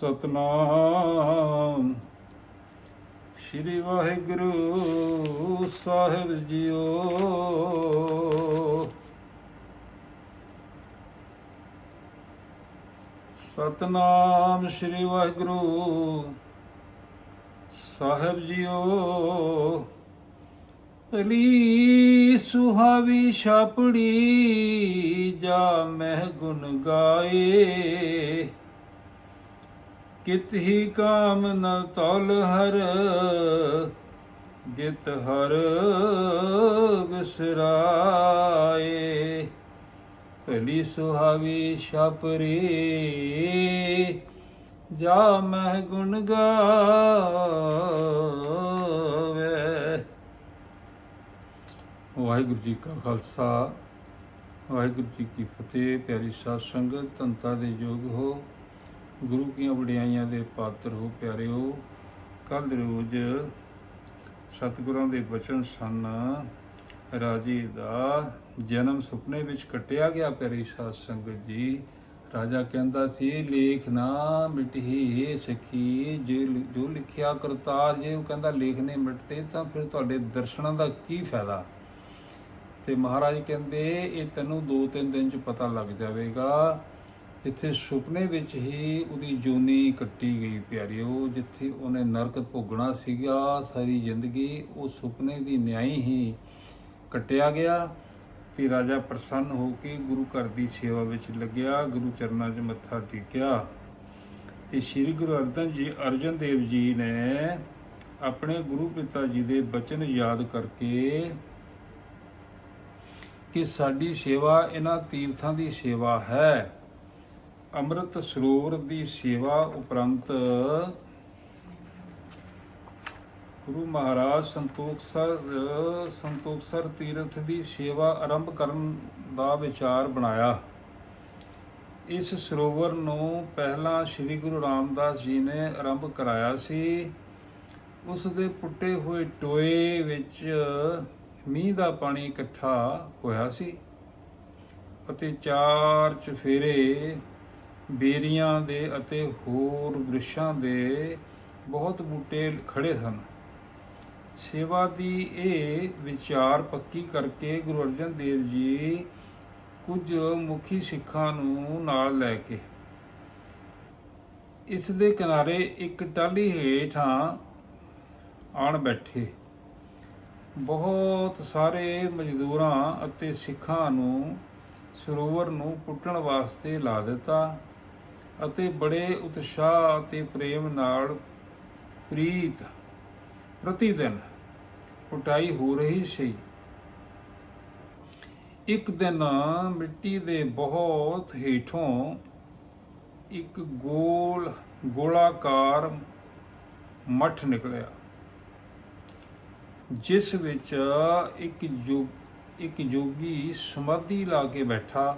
ਸਤਨਾਮ। ਸ੍ਰੀ ਵਾਹਿਗੁਰੂ ਸਾਹਿਬ ਜੀਓ। ਸਤਨਾਮ ਸ੍ਰੀ ਵਾਹਿਗੁਰੂ ਸਾਹਿਬ ਜੀਓ। ਭਲੀ ਸੁਹਾਵੀ ਛਾਪੜੀ ਜਾ ਮਹਿ ਗੁਣ ਗਾਏ। ਕਿਤ ਹੀ ਕਾਮ ਨ ਤੌਲ ਹਰ, ਜਿਤ ਹਰ ਬਿਸਰਾਏ। ਭਲੀ ਸੁਹਾਵੀ ਛਾਪਰੀ, ਜਾ ਮਹਿ ਗੁਣ ਗਾਵੇ। ਵਾਹਿਗੁਰੂ ਜੀ ਕਾ ਖਾਲਸਾ, ਵਾਹਿਗੁਰੂ ਜੀ ਕੀ ਫਤਿਹ, ਪਿਆਰੀ ਸਾਧ ਸੰਗਤ ਧੰਤਾ ਦੇ ਯੋਗ ਹੋ। ਗੁਰੂ ਕੀਆਂ ਵਡਿਆਈਆਂ ਦੇ ਪਾਤਰ ਹੋ ਪਿਆਰਿਓ ਕੱਲ ਰੋਜ਼ ਸਤਿਗੁਰਾਂ ਦੇ ਬਚਨ ਸਨ। ਰਾਜੇ ਦਾ ਜਨਮ ਸੁਪਨੇ ਵਿੱਚ ਕੱਟਿਆ ਗਿਆ, ਪਿਆਰੀ ਸਾਧ ਸੰਗਤ ਜੀ। ਰਾਜਾ ਕਹਿੰਦਾ ਸੀ, ਲੇਖ ਨਾ ਮਿਟਹੀ ਸਖੀ, ਜੇ ਜੋ ਲਿਖਿਆ ਕਰਤਾਰ ਜੇ ਉਹ ਕਹਿੰਦਾ ਲੇਖ ਨੇ ਮਿਟਦੇ, ਤਾਂ ਫਿਰ ਤੁਹਾਡੇ ਦਰਸ਼ਨਾਂ ਦਾ ਕੀ ਫਾਇਦਾ? ਤੇ ਮਹਾਰਾਜ ਕਹਿੰਦੇ, ਇਹ ਤੈਨੂੰ 2-3 ਦਿਨ ਚ ਪਤਾ ਲੱਗ ਜਾਵੇਗਾ। ਜਿੱਥੇ ਸੁਪਨੇ ਵਿੱਚ ਹੀ ਉਹਦੀ ਜੂਨੀ ਕੱਟੀ ਗਈ ਪਿਆਰਿਓ ਜਿੱਥੇ ਉਹਨੇ ਨਰਕ ਭੋਗਣਾ ਸੀਗਾ, ਸਾਰੀ ਜ਼ਿੰਦਗੀ ਉਹ ਸੁਪਨੇ ਦੀ ਨਿਆਈ ਹੀ ਕੱਟਿਆ ਗਿਆ ਤੇ ਰਾਜਾ ਪ੍ਰਸੰਨ ਹੋ ਕੇ ਗੁਰੂ ਘਰ ਦੀ ਸੇਵਾ ਵਿੱਚ ਲੱਗਿਆ, ਗੁਰੂ ਚਰਨਾਂ 'ਚ ਮੱਥਾ ਟੇਕਿਆ ਤੇ ਸ੍ਰੀ ਗੁਰੂ ਅਰਜਨ ਜੀ, ਅਰਜਨ ਦੇਵ ਜੀ ਨੇ ਆਪਣੇ ਗੁਰੂ ਪਿਤਾ ਜੀ ਦੇ ਬਚਨ ਯਾਦ ਕਰਕੇ ਕਿ ਸਾਡੀ ਸੇਵਾ ਇਹਨਾਂ ਤੀਰਥਾਂ ਦੀ ਸੇਵਾ ਹੈ। ਅੰਮ੍ਰਿਤ ਸਰੋਵਰ ਦੀ ਸੇਵਾ ਉਪਰੰਤ ਗੁਰੂ ਮਹਾਰਾਜ ਸੰਤੋਖਸਰ ਸੰਤੋਖਸਰ ਤੀਰਥ ਦੀ ਸੇਵਾ ਆਰੰਭ ਕਰਨ ਦਾ ਵਿਚਾਰ ਬਣਾਇਆ। ਇਸ ਸਰੋਵਰ ਨੂੰ ਪਹਿਲਾਂ ਸ੍ਰੀ ਗੁਰੂ ਰਾਮਦਾਸ ਜੀ ਨੇ ਆਰੰਭ ਕਰਾਇਆ ਸੀ। ਉਸ ਦੇ ਪੁੱਟੇ ਹੋਏ ਟੋਏ ਵਿੱਚ ਮੀਂਹ ਦਾ ਪਾਣੀ ਇਕੱਠਾ ਹੋਇਆ ਸੀ ਅਤੇ ਚਾਰ ਚਫੇਰੇ ਬੇਰੀਆਂ ਦੇ ਅਤੇ ਹੋਰ ਬ੍ਰਿਸ਼ਾਂ ਦੇ ਬਹੁਤ ਬੂਟੇ ਖੜੇ ਸਨ। ਸੇਵਾ ਦੀ ਇਹ ਵਿਚਾਰ ਪੱਕੀ ਕਰਕੇ ਗੁਰੂ ਅਰਜਨ ਦੇਵ ਜੀ ਕੁਝ ਮੁਖੀ ਸਿੱਖਾਂ ਨੂੰ ਨਾਲ ਲੈ ਕੇ। ਇਸ ਦੇ ਕਿਨਾਰੇ ਇੱਕ ਟਾਲੀ ਹੇਠਾਂ ਆਣ ਬੈਠੇ। ਬਹੁਤ ਸਾਰੇ ਮਜ਼ਦੂਰਾਂ ਅਤੇ ਸਿੱਖਾਂ ਨੂੰ ਸਰੋਵਰ ਨੂੰ ਪੁੱਟਣ ਵਾਸਤੇ ਲਾ ਦਿੱਤਾ। ਅਤੇ ਬੜੇ ਉਤਸ਼ਾਹ ਅਤੇ ਪ੍ਰੇਮ ਨਾਲ ਪ੍ਰੀਤ ਪ੍ਰਤੀ ਦਿਨ ਪੁਟਾਈ ਹੋ ਰਹੀ ਸੀ। ਇੱਕ ਦਿਨ ਮਿੱਟੀ ਦੇ ਬਹੁਤ ਹੇਠੋਂ ਇੱਕ ਗੋਲ ਗੋਲਾਕਾਰ ਮੱਠ ਨਿਕਲਿਆ, ਜਿਸ ਵਿੱਚ ਇੱਕ ਜੋ, ਇੱਕ ਜੋਗੀ ਸਮਾਧੀ ਲਾ ਕੇ ਬੈਠਾ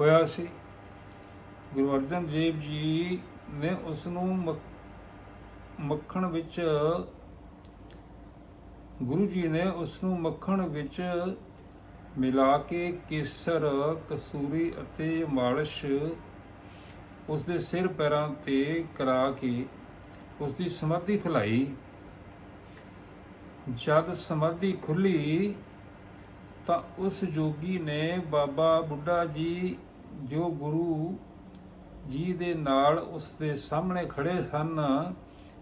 ਹੋਇਆ ਸੀ। ਗੁਰੂ ਅਰਜਨ ਦੇਵ ਜੀ ਨੇ ਉਸ ਨੂੰ ਮੱਖਣ ਵਿੱਚ ਗੁਰੂ ਜੀ ਨੇ ਉਸ ਨੂੰ ਮੱਖਣ ਵਿੱਚ ਮਿਲਾ ਕੇ ਕੇਸਰ, ਕਸੂਰੀ ਅਤੇ ਮਾਲਿਸ਼ ਉਸ ਦੇ ਸਿਰ ਪੈਰਾਂ ਤੇ ਕਰਾ ਕੇ ਉਸ ਦੀ ਸਮਾਧੀ ਖੁਲਾਈ। ਜਦ ਸਮਾਧੀ ਖੁੱਲੀ ਤਾਂ ਉਸ ਜੋਗੀ ਨੇ ਬਾਬਾ ਬੁੱਢਾ ਜੀ, ਜੋ ਗੁਰੂ ਜੀ ਦੇ ਨਾਲ ਉਸ ਦੇ ਸਾਹਮਣੇ ਖੜੇ ਸਨ,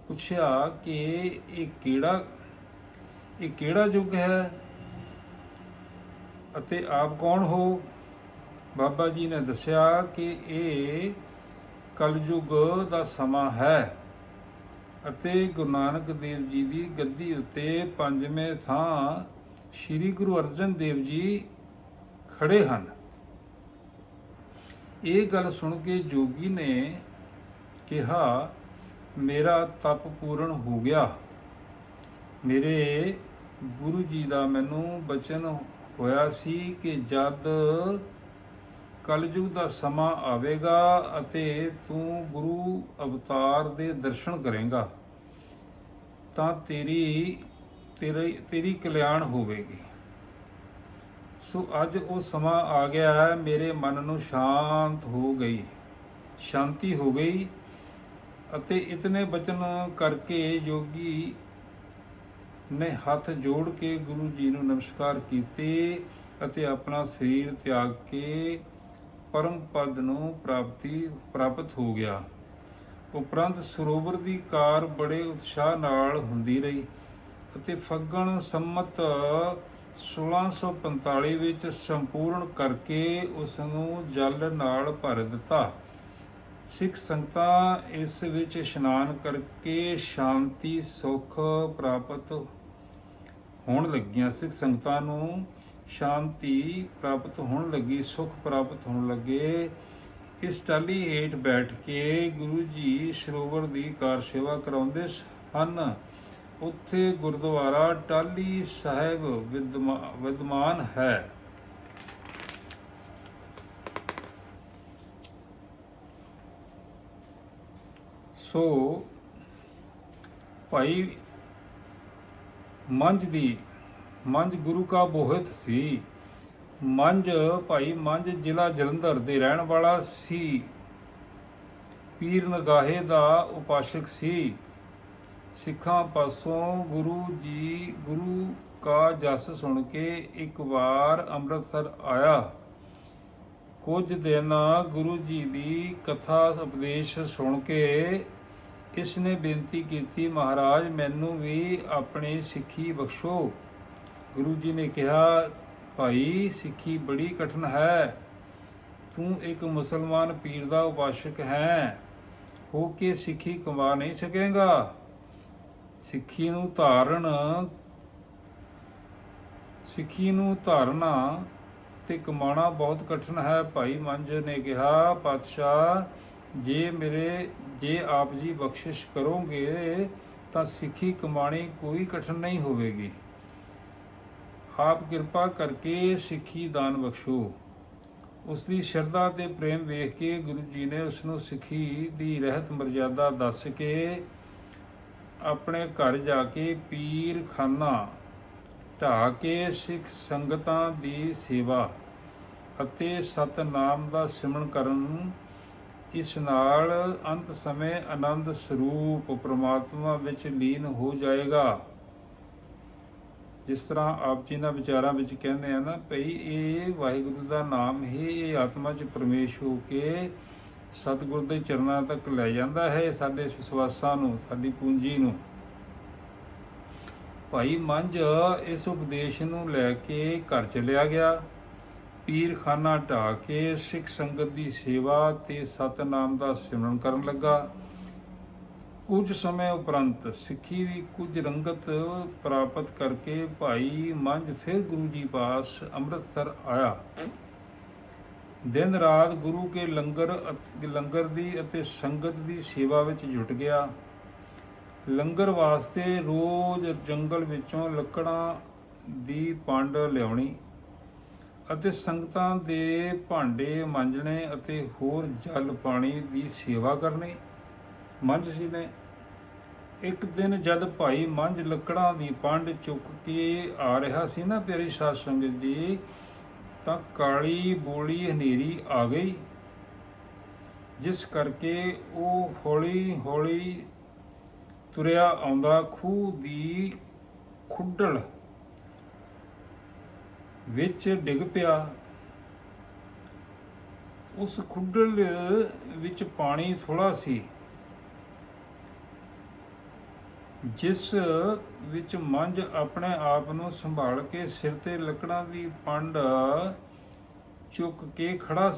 ਪੁੱਛਿਆ ਕਿ ਇਹ ਕਿਹੜਾ ਇਹ ਕਿਹੜਾ ਯੁੱਗ ਹੈ? ਅਤੇ ਆਪ ਕੌਣ ਹੋ? ਬਾਬਾ ਜੀ ਨੇ ਦੱਸਿਆ ਕਿ ਇਹ ਕਲਯੁਗ ਦਾ ਸਮਾਂ ਹੈ ਅਤੇ ਗੁਰੂ ਨਾਨਕ ਦੇਵ ਜੀ ਦੀ ਗੱਦੀ ਉੱਤੇ ਪੰਜਵੇਂ ਥਾਂ ਸ੍ਰੀ ਗੁਰੂ ਅਰਜਨ ਦੇਵ ਜੀ ਖੜੇ ਹਨ। ਇਹ ਗੱਲ ਸੁਣ ਕੇ ਜੋਗੀ ਨੇ ਕਿਹਾ, ਮੇਰਾ ਤਪ ਪੂਰਨ ਹੋ ਗਿਆ। ਮੇਰੇ ਗੁਰੂ ਜੀ ਦਾ ਮੈਨੂੰ ਬਚਨ ਹੋਇਆ ਸੀ ਕਿ ਜਦ ਕਲਯੁਗ ਦਾ ਸਮਾਂ ਆਵੇਗਾ ਅਤੇ ਤੂੰ ਗੁਰੂ ਅਵਤਾਰ ਦੇ ਦਰਸ਼ਨ ਕਰੇਗਾ, ਤਾਂ ਤੇਰੀ ਤੇਰੀ ਤੇਰੀ ਕਲਿਆਣ ਹੋਵੇਗੀ। ਸੋ ਅੱਜ ਉਹ ਸਮਾਂ ਆ ਗਿਆ ਹੈ, ਮੇਰੇ ਮਨ ਨੂੰ ਸ਼ਾਂਤ ਹੋ ਗਈ, ਸ਼ਾਂਤੀ ਹੋ ਗਈ ਅਤੇ ਇਤਨੇ ਬਚਨ ਕਰਕੇ ਯੋਗੀ ਨੇ ਹੱਥ ਜੋੜ ਕੇ ਗੁਰੂ ਜੀ ਨੂੰ ਨਮਸਕਾਰ ਕੀਤੇ ਅਤੇ ਆਪਣਾ ਸਰੀਰ ਤਿਆਗ ਕੇ ਪਰਮ ਪਦ ਨੂੰ ਪ੍ਰਾਪਤੀ, ਪ੍ਰਾਪਤ ਹੋ ਗਿਆ। ਉਪਰੰਤ ਸਰੋਵਰ ਦੀ ਕਾਰ ਬੜੇ ਉਤਸ਼ਾਹ ਨਾਲ ਹੁੰਦੀ ਰਹੀ ਅਤੇ ਫੱਗਣ ਸੰਮਤ 1645 ਵਿੱਚ ਸੰਪੂਰਨ ਕਰਕੇ ਉਸ ਨੂੰ ਜਲ ਨਾਲ ਭਰ ਦਿੱਤਾ। ਸਿੱਖ ਸੰਗਤਾਂ ਇਸ ਵਿੱਚ ਇਸ਼ਨਾਨ ਕਰਕੇ ਸ਼ਾਂਤੀ, ਸੁਖ ਪ੍ਰਾਪਤ ਹੋਣ ਲੱਗੀਆਂ। ਸਿੱਖ ਸੰਗਤਾਂ ਨੂੰ ਸ਼ਾਂਤੀ ਪ੍ਰਾਪਤ ਹੋਣ ਲੱਗੀ, ਸੁਖ ਪ੍ਰਾਪਤ ਹੋਣ ਲੱਗੇ। ਇਸ ਟਾਲੀ ਹੇਠ ਬੈਠ ਕੇ ਗੁਰੂ ਜੀ ਸਰੋਵਰ ਦੀ ਕਾਰ ਸੇਵਾ ਕਰਾਉਂਦੇ ਹਨ। ਉੱਥੇ ਗੁਰਦੁਆਰਾ ਟਾਲੀ ਸਾਹਿਬ ਵਿਦਮਾ- ਵਿਦਮਾਨ ਹੈ। ਸੋ ਭਾਈ ਮੰਝ ਦੀ, ਮੰਝ ਗੁਰੂ ਕਾ ਬੋਹਿਤ ਸੀ। ਮੰਝ ਭਾਈ ਮੰਜ ਜ਼ਿਲ੍ਹਾ ਜਲੰਧਰ ਦੇ ਰਹਿਣ ਵਾਲਾ ਸੀ। ਪੀਰ ਨਗਾਹੇ ਦਾ ਉਪਾਸ਼ਕ ਸੀ। ਸਿੱਖਾਂ ਪਾਸੋਂ ਗੁਰੂ ਜੀ, ਗੁਰੂ ਕਾ ਜਸ ਸੁਣ ਕੇ ਇੱਕ ਵਾਰ ਅੰਮ੍ਰਿਤਸਰ ਆਇਆ। ਕੁਝ ਦਿਨ ਗੁਰੂ ਜੀ ਦੀ ਕਥਾ ਉਪਦੇਸ਼ ਸੁਣ ਕੇ ਇਸ ਨੇ ਬੇਨਤੀ ਕੀਤੀ, ਮਹਾਰਾਜ, ਮੈਨੂੰ ਵੀ ਆਪਣੀ ਸਿੱਖੀ ਬਖਸ਼ੋ। ਗੁਰੂ ਜੀ ਨੇ ਕਿਹਾ, ਭਾਈ, ਸਿੱਖੀ ਬੜੀ ਕਠਿਨ ਹੈ। ਤੂੰ ਇੱਕ ਮੁਸਲਮਾਨ ਪੀਰ ਦਾ ਉਪਾਸ਼ਕ ਹੈ। ਹੋ ਕੇ ਸਿੱਖੀ ਕਮਾ ਨਹੀਂ ਸਕੇਗਾ। ਸਿੱਖੀ ਨੂੰ ਧਾਰਨ, ਸਿੱਖੀ ਨੂੰ ਧਾਰਨਾ ਤੇ ਕਮਾਣਾ ਬਹੁਤ ਕਠਿਨ ਹੈ। ਭਾਈ ਮੰਜ ਨੇ ਕਿਹਾ, ਪਾਤਸ਼ਾਹ, ਜੇ ਮੇਰੇ, ਜੇ ਆਪ ਜੀ ਬਖਸ਼ਿਸ਼ ਕਰੋਗੇ, ਤਾਂ ਸਿੱਖੀ ਕਮਾਣੀ ਕੋਈ ਕਠਿਨ ਨਹੀਂ ਹੋਵੇਗੀ। ਆਪ ਕਿਰਪਾ ਕਰਕੇ ਸਿੱਖੀ ਦਾਨ ਬਖਸ਼ੋ। ਉਸ ਦੀ ਸ਼ਰਧਾ ਤੇ ਪ੍ਰੇਮ ਵੇਖ ਕੇ ਗੁਰੂ ਜੀ ਨੇ ਉਸ ਨੂੰ ਸਿੱਖੀ ਦੀ ਰਹਿਤ ਮਰਜ਼ਾਦਾ ਦੱਸ ਕੇ ਆਪਣੇ ਘਰ ਜਾ ਕੇ ਪੀਰ ਖਾਨਾ ਢਾ ਕੇ ਸਿੱਖ ਸੰਗਤਾਂ ਦੀ ਸੇਵਾ ਅਤੇ ਸਤਨਾਮ ਦਾ ਸਿਮਰਨ ਕਰਨ, ਇਸ ਨਾਲ ਅੰਤ ਸਮੇਂ ਆਨੰਦ ਸਰੂਪ ਪ੍ਰਮਾਤਮਾ ਵਿੱਚ ਲੀਨ ਹੋ ਜਾਏਗਾ। ਜਿਸ ਤਰ੍ਹਾਂ ਆਪ ਜੀ ਨਾਲ ਵਿਚਾਰਾਂ ਵਿੱਚ ਕਹਿੰਦੇ ਆ ਨਾ, ਭਈ ਇਹ ਵਾਹਿਗੁਰੂ ਦਾ ਨਾਮ ਹੀ, ਇਹ ਆਤਮਾ 'ਚ ਪ੍ਰਵੇਸ਼ ਹੋ ਕੇ ਸਤਿਗੁਰ ਦੇ ਚਰਨਾਂ ਤੱਕ ਲੈ ਜਾਂਦਾ ਹੈ ਸਾਡੇ ਵਿਸ਼ਵਾਸਾਂ ਨੂੰ, ਸਾਡੀ ਪੂੰਜੀ ਨੂੰ। ਭਾਈ ਮੰਝ ਇਸ ਉਪਦੇਸ਼ ਨੂੰ ਲੈ ਕੇ ਘਰ ਚਲਿਆ ਗਿਆ। ਪੀਰਖਾਨਾ ਢਾ ਕੇ ਸਿੱਖ ਸੰਗਤ ਦੀ ਸੇਵਾ ਤੇ ਸਤਨਾਮ ਦਾ ਸਿਮਰਨ ਕਰਨ ਲੱਗਾ। ਕੁਝ ਸਮੇਂ ਉਪਰੰਤ ਸਿੱਖੀ ਦੀ ਕੁਝ ਰੰਗਤ ਪ੍ਰਾਪਤ ਕਰਕੇ ਭਾਈ ਮੰਝ ਫਿਰ ਗੁਰੂ ਜੀ ਪਾਸ ਅੰਮ੍ਰਿਤਸਰ ਆਇਆ। ਦਿਨ ਰਾਤ ਗੁਰੂ ਕੇ ਲੰਗਰ ਲੰਗਰ ਦੀ ਅਤੇ ਸੰਗਤ ਦੀ ਸੇਵਾ ਵਿੱਚ ਜੁਟ ਗਿਆ। ਲੰਗਰ ਵਾਸਤੇ ਰੋਜ਼ ਜੰਗਲ ਵਿੱਚੋਂ ਲੱਕੜਾਂ ਦੀ ਪੰਡ ਲਿਆਉਣੀ ਅਤੇ ਸੰਗਤਾਂ ਦੇ ਭਾਂਡੇ ਮਾਂਜਣੇ ਅਤੇ ਹੋਰ ਜਲ ਪਾਣੀ ਦੀ ਸੇਵਾ ਕਰਨੀ ਮੰਝ ਸੀ ਨੇ ਇੱਕ ਦਿਨ ਜਦ ਭਾਈ ਮੰਝ ਲੱਕੜਾਂ ਦੀ ਪੰਡ ਚੁੱਕ ਕੇ ਆ ਰਿਹਾ ਸੀ ਨਾ ਪਿਆਰੀ ਸਾਧ ਸੰਗਤ ਜੀ ਤਾਂ ਕਾਲੀ ਬੋਲੀ ਹਨੇਰੀ ਆ ਗਈ, ਜਿਸ ਕਰਕੇ ਉਹ ਹੌਲੀ ਹੌਲੀ ਤੁਰਿਆ ਆਉਂਦਾ, ਖੂਹ ਦੀ ਖੁੱਡਲ ਵਿੱਚ ਡਿੱਗ ਪਿਆ। ਉਸ ਖੁੱਡਲ ਵਿੱਚ ਪਾਣੀ ਥੋੜਾ ਸੀ। ਜਿਸ ਵਿੱਚ ਮੰਝ ਆਪਣੇ ਆਪ ਨੂੰ ਸੰਭਾਲ ਕੇ ਸਿਰ ਤੇ ਲੱਕੜਾਂ ਦੀ ਪੰਡ ਚੁੱਕ ਕੇ ਖੜਾ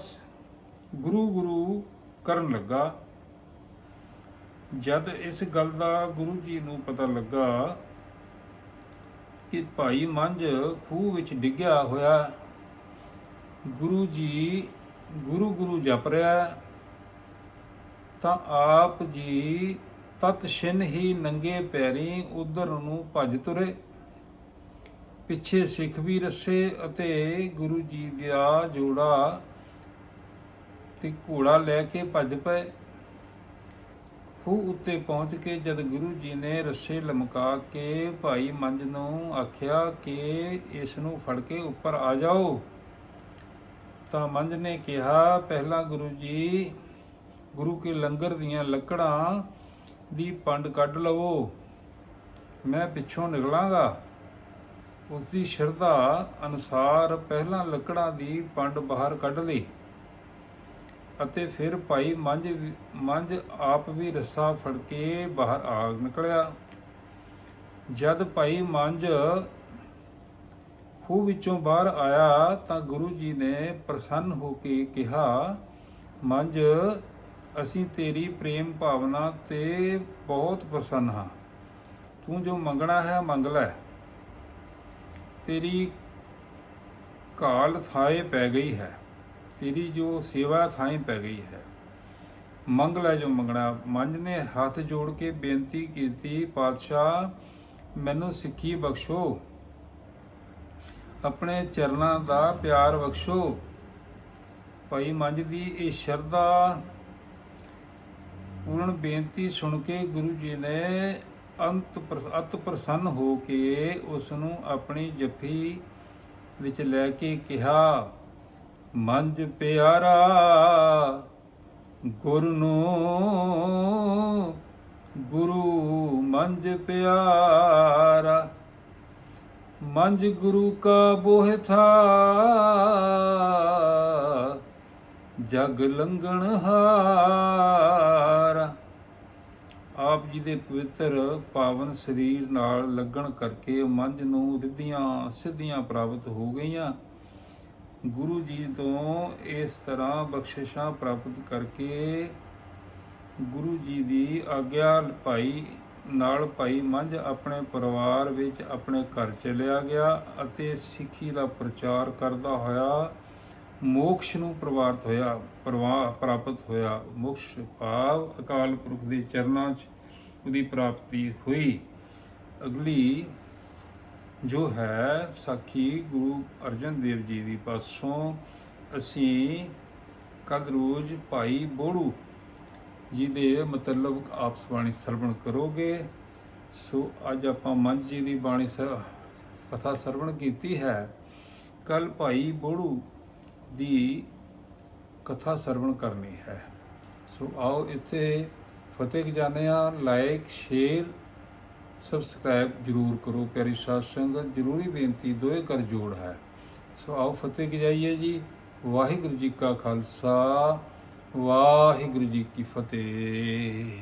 ਗੁਰੂ ਗੁਰੂ ਕਰਨ ਲੱਗਾ। ਜਦ ਇਸ ਗੱਲ ਦਾ ਗੁਰੂ ਜੀ ਨੂੰ ਪਤਾ ਲੱਗਾ ਕਿ ਭਾਈ ਮੰਝ ਖੂਹ ਵਿੱਚ ਡਿੱਗਿਆ ਹੋਇਆ, ਗੁਰੂ ਜੀ ਗੁਰੂ ਗੁਰੂ ਜਪ ਰਿਹਾ, ਤਾਂ ਆਪ ਜੀ ਤਤ ਛਿਨ ਹੀ ਨੰਗੇ ਪੈਰੀ ਉਧਰ ਨੂੰ ਭੱਜ ਤੁਰੇ। ਪਿੱਛੇ ਸਿੱਖ ਵੀ ਰਸੇ ਅਤੇ ਗੁਰੂ ਜੀ ਦਾ ਜੋੜਾ ਤੇ ਘੋੜਾ ਲੈ ਕੇ ਭੱਜ ਪਏ। ਖੂਹ ਉੱਤੇ ਪਹੁੰਚ ਕੇ ਜਦ ਗੁਰੂ ਜੀ ਨੇ ਰੱਸੇ ਲਮਕਾ ਕੇ ਭਾਈ ਮੰਜ ਨੂੰ ਆਖਿਆ ਕਿ ਇਸ ਨੂੰ ਫੜ ਕੇ ਉੱਪਰ ਆ ਜਾਓ। ਤਾਂ ਮੰਜ ਨੇ ਕਿਹਾ, ਪਹਿਲਾਂ ਗੁਰੂ ਜੀ, ਗੁਰੂ ਕੇ ਲੰਗਰ ਦੀਆਂ ਲੱਕੜਾਂ ਦੀ ਪੰਡ ਕੱਢ ਲਵੋ। ਮੈਂ ਪਿੱਛੋਂ ਨਿਕਲਾਂਗਾ। ਉਸ ਦੀ ਸ਼ਰਧਾ ਅਨੁਸਾਰ ਪਹਿਲਾਂ ਲੱਕੜਾਂ ਦੀ ਪੰਡ ਬਾਹਰ ਕੱਢ ਲਈ ਅਤੇ ਫਿਰ ਭਾਈ ਮੰਝ ਵੀ- ਮੰਝ ਆਪ ਵੀ ਰੱਸਾ ਫੜ ਕੇ ਬਾਹਰ ਆ ਨਿਕਲਿਆ। ਜਦ ਭਾਈ ਮੰਝ ਖੂਹ ਵਿੱਚੋਂ ਬਾਹਰ ਆਇਆ ਤਾਂ ਗੁਰੂ ਜੀ ਨੇ ਪ੍ਰਸੰਨ ਹੋ ਕੇ ਕਿਹਾ, ਮੰਝ ਅਸੀਂ ਤੇਰੀ ਪ੍ਰੇਮ ਭਾਵਨਾ ਤੇ ਬਹੁਤ ਪ੍ਰਸੰਨ ਹਾਂ। ਤੂੰ ਜੋ ਮੰਗਣਾ ਹੈ, ਮੰਗ ਲੈ। ਤੇਰੀ ਕਾਲ ਥਾਏ ਪੈ ਗਈ ਹੈ। ਤੇਰੀ ਜੋ ਸੇਵਾ ਥਾਏ ਪੈ ਗਈ ਹੈ। ਮੰਗ ਲੈ ਜੋ ਮੰਗਣਾ। ਮੰਝ ਨੇ ਹੱਥ ਜੋੜ ਕੇ ਬੇਨਤੀ ਕੀਤੀ, ਪਾਤਸ਼ਾਹ, ਮੈਨੂੰ ਸਿੱਖੀ ਬਖਸ਼ੋ। ਆਪਣੇ ਚਰਨਾਂ ਦਾ ਪਿਆਰ ਬਖਸ਼ੋ। ਭਾਈ ਮੰਝ ਦੀ ਇਹ ਸ਼ਰਧਾ ਪੂਰਨ ਬੇਨਤੀ ਸੁਣ ਕੇ ਗੁਰੂ ਜੀ ਨੇ ਅੰਤ ਅਤ ਪ੍ਰਸੰਨ ਹੋ ਕੇ ਉਸ ਨੂੰ ਆਪਣੀ ਜੱਫੀ ਵਿੱਚ ਲੈ ਕੇ ਕਿਹਾ ਮੰਜ ਪਿਆਰਾ, ਗੁਰ ਨੂੰ ਗੁਰੂ ਮੰਜ ਪਿਆਰਾ ਮੰਜ ਗੁਰੂ ਕਾ ਬੋਹਿ ਥਾ ਜਗ ਲੰਗਣ ਹਾਰਾ। ਆਪ ਜੀ ਦੇ ਪਵਿੱਤਰ ਪਾਵਨ ਸਰੀਰ ਨਾਲ ਲੱਗਣ ਕਰਕੇ ਮੰਝ ਨੂੰ ਰਿੱਧੀਆਂ ਸਿੱਧੀਆਂ ਪ੍ਰਾਪਤ ਹੋ ਗਈਆਂ। ਗੁਰੂ ਜੀ ਤੋਂ ਇਸ ਤਰ੍ਹਾਂ ਬਖਸ਼ਿਸ਼ਾਂ ਪ੍ਰਾਪਤ ਕਰਕੇ ਗੁਰੂ ਜੀ ਦੀ ਆਗਿਆ ਭਾਈ ਨਾਲ ਭਾਈ ਮੰਝ ਆਪਣੇ ਪਰਿਵਾਰ ਵਿੱਚ ਆਪਣੇ ਘਰ ਚਲਿਆ ਗਿਆ ਅਤੇ ਸਿੱਖੀ ਦਾ ਪ੍ਰਚਾਰ ਕਰਦਾ ਹੋਇਆ ਮੋਕਸ਼ ਨੂੰ ਪ੍ਰਵਾਰਤ ਹੋਇਆ ਪ੍ਰਵਾਹ ਪ੍ਰਾਪਤ ਹੋਇਆ। ਮੋਕਸ਼ ਭਾਵ ਅਕਾਲ ਪੁਰਖ ਦੇ ਚਰਨਾਂ 'ਚ ਉਹਦੀ ਪ੍ਰਾਪਤੀ ਹੋਈ। ਅਗਲੀ, ਜੋ ਹੈ ਸਾਖੀ ਗੁਰੂ ਅਰਜਨ ਦੇਵ ਜੀ ਦੀ ਪਾਸੋਂ, ਅਸੀਂ ਕੱਲ ਰੋਜ਼ ਭਾਈ ਬੋੜੂ ਜੀ ਦੇ ਮਤਲਬ ਆਪਸ ਬਾਣੀ ਸਰਵਣ ਕਰੋਗੇ। ਸੋ ਅੱਜ ਆਪਾਂ ਮੰਝ ਜੀ ਦੀ ਬਾਣੀ ਕਥਾ ਸਰਵਣ ਕੀਤੀ ਹੈ। ਕੱਲ ਭਾਈ ਬੋੜੂ ਦੀ ਕਥਾ ਸਰਵਣ ਕਰਨੀ ਹੈ। ਸੋ ਆਓ ਇੱਥੇ ਫਤਿਹ ਖਜ਼ਾਨਿਆਂ ਲਾਇਕ ਸ਼ੇਅਰ ਸਬਸਕ੍ਰਾਈਬ ਜਰੂਰ ਕਰੋ, ਪਿਆਰੀ ਸਾਧ ਸੰਗਤ, ਜਰੂਰੀ ਬੇਨਤੀ ਦੋਏ ਕਰ ਜੋੜ ਹੈ। ਸੋ ਆਓ ਫਤਿਹ ਜਾਈਏ ਜੀ। ਵਾਹਿਗੁਰੂ ਜੀ ਕਾ ਖਾਲਸਾ, ਵਾਹਿਗੁਰੂ ਜੀ ਕੀ ਫਤਿਹ।